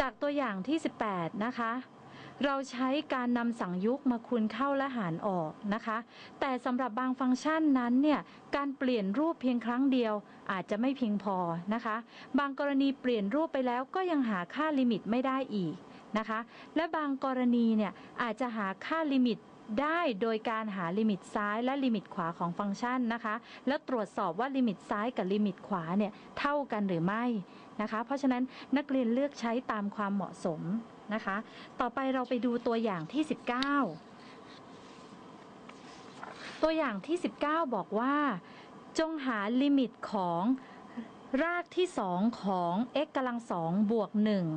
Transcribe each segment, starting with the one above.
จากตัวอย่างที่ 18 นะคะ เราใช้การนำสังยุกมาคูณเข้าและหารออกนะคะ แต่สำหรับบางฟังก์ชันนั้นเนี่ย การเปลี่ยนรูปเพียงครั้งเดียวอาจจะไม่เพียงพอนะคะ บางกรณีเปลี่ยนรูปไปแล้วก็ยังหาค่าลิมิตไม่ได้อีกนะคะ และบางกรณีเนี่ยอาจจะหาค่าลิมิต ได้โดยการหาลิมิตซ้ายและลิมิตขวาของฟังก์ชันนะคะ แล้วตรวจสอบว่าลิมิตซ้ายกับลิมิตขวาเนี่ยเท่ากันหรือไม่นะคะ เพราะฉะนั้นนักเรียนเลือกใช้ตามความเหมาะสมนะคะ ต่อไปเราไปดูตัวอย่างที่ 19 ตัวอย่างที่ 19 บอกว่า จงหาลิมิตของ รากที่2ของ x กำลัง2บวก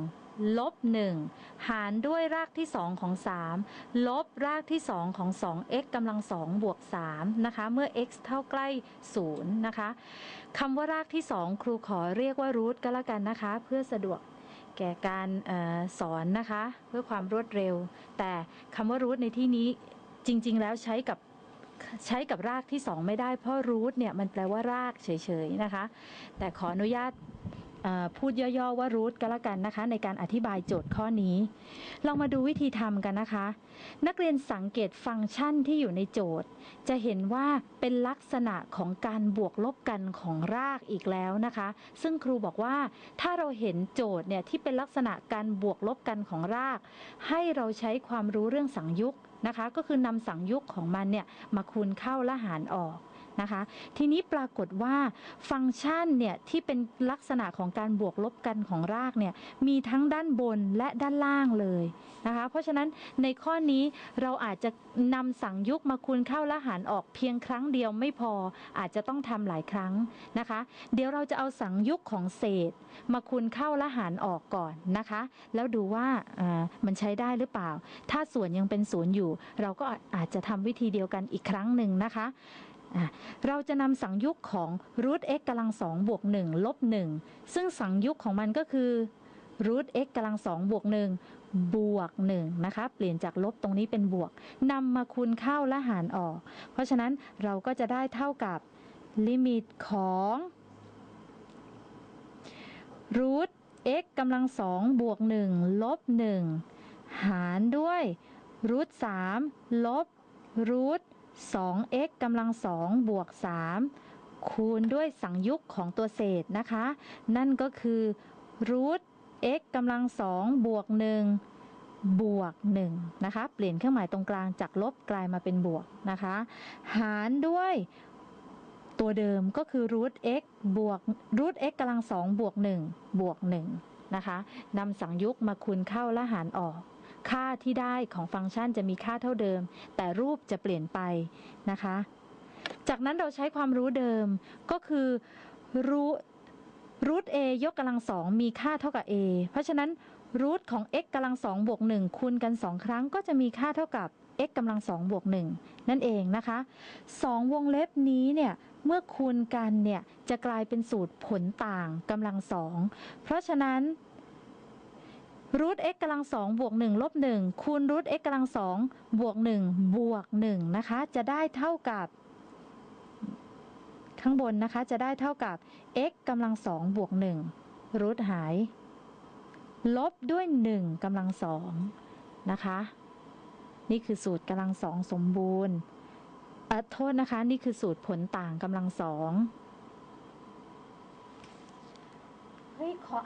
1ลบ1หารด้วยรากที่2ของ3ลบรากที่2ของ 2x กำลัง2บวก3นะคะ เมื่อ x เท่าใกล้0นะคะคำว่ารากที่2ครูขอเรียกว่ารูทก็แล้วกันนะคะ เพื่อสะดวกแก่การออสอนนะคะ เพื่อความรวดเร็ว แต่คำว่ารูทในที่นี้จริง ๆ แล้วใช้กับ ใช้กับรากที่ 2 ไม่ได้ เพราะรูทเนี่ยมันแปลว่ารากเฉยๆนะคะ แต่ขออนุญาตพูดย่อๆว่ารูทก็แล้วกันนะคะ ในการอธิบายโจทย์ข้อนี้ ลองมาดูวิธีทำกันนะคะ นักเรียนสังเกตฟังก์ชันที่อยู่ในโจทย์ จะเห็นว่าเป็นลักษณะของการบวกลบกันของรากอีกแล้วนะคะ ซึ่งครูบอกว่าถ้าเราเห็นโจทย์เนี่ยที่เป็นลักษณะการบวกลบกันของราก ให้เราใช้ความรู้เรื่องสังยุกต์ นะคะ ก็คือนำสังยุกต์ของมันเนี่ยมาคูณเข้าและหารออก นะคะ ทีนี้ปรากฏว่าฟังก์ชันเนี่ยที่เป็นลักษณะของการบวกลบกันของรากเนี่ยมีทั้งด้านบนและด้านล่างเลยนะคะ เพราะฉะนั้นในข้อนี้เราอาจจะนำสังยุกมาคูณเข้าและหารออกเพียงครั้งเดียวไม่พออาจจะต้องทำหลายครั้งนะคะ เดี๋ยวเราจะเอาสังยุกของเศษ มาคูณเข้าและหารออกก่อนนะคะ แล้วดูว่าามันใช้ได้หรือเปล่า ถ้าส่วนยังเป็นศูนย์อยู่ เราก็อาจจะทำวิธีเดียวกันอีกครั้งหนึ่งนะคะ เราจะนำสังยุกต์ของ root x กำลังสองบวก1ลบ1ซึ่งสังยุกต์ของมันก็คือ root x กำลังสองบวก1บวก1นะคะ เปลี่ยนจากลบตรงนี้เป็นบวกนำมาคูณเข้าและหารออก เพราะฉะนั้นเราก็จะได้เท่ากับลิมิตของรูท x กำลังสองบวก1ลบ1หารด้วยรูท3ลบรูท 2x กำลังสองบวก 3 คูณด้วยสังยุกต์ของตัวเศษนะคะ นั่นก็คือรูท x กำลังสองบวก 1 บวก 1 นะคะ เปลี่ยนเครื่องหมายตรงกลางจากลบกลายมาเป็นบวกนะคะ หารด้วยตัวเดิมก็คือรูท x บวกรูท x กำลังสองบวก 1 บวก 1 นะคะนำสังยุกต์มาคูณเข้าและหารออก ค่าที่ได้ของฟังก์ชันจะมีค่าเท่าเดิม แต่รูปจะเปลี่ยนไปนะคะ จากนั้นเราใช้ความรู้เดิมก็คือรูรูท a ยกกำลังสองมีค่าเท่ากับ a เพราะฉะนั้นรูทของ x กำลังสองบวก1คูณกัน2ครั้งก็จะมีค่าเท่ากับ x กำลังสองบวก1นั่นเองนะคะสองวงเล็บนี้เนี่ยเมื่อคูณกันเนี่ยจะกลายเป็นสูตรผลต่างกำลังสองเพราะฉะนั้น รูท x กำลังสองบวก1ลบ1คูณรูท x กำลังสองบวก1บวก1นะคะ จะได้เท่ากับ ข้างบนนะคะจะได้เท่ากับ x กำลังสองบวก1รูทหาย ลบด้วย1กำลังสองนะคะ นี่คือสูตรกำลังสองสมบูรณ์เออโทษนะคะ นี่คือสูตรผลต่างกำลังสองเฮ้ยขอ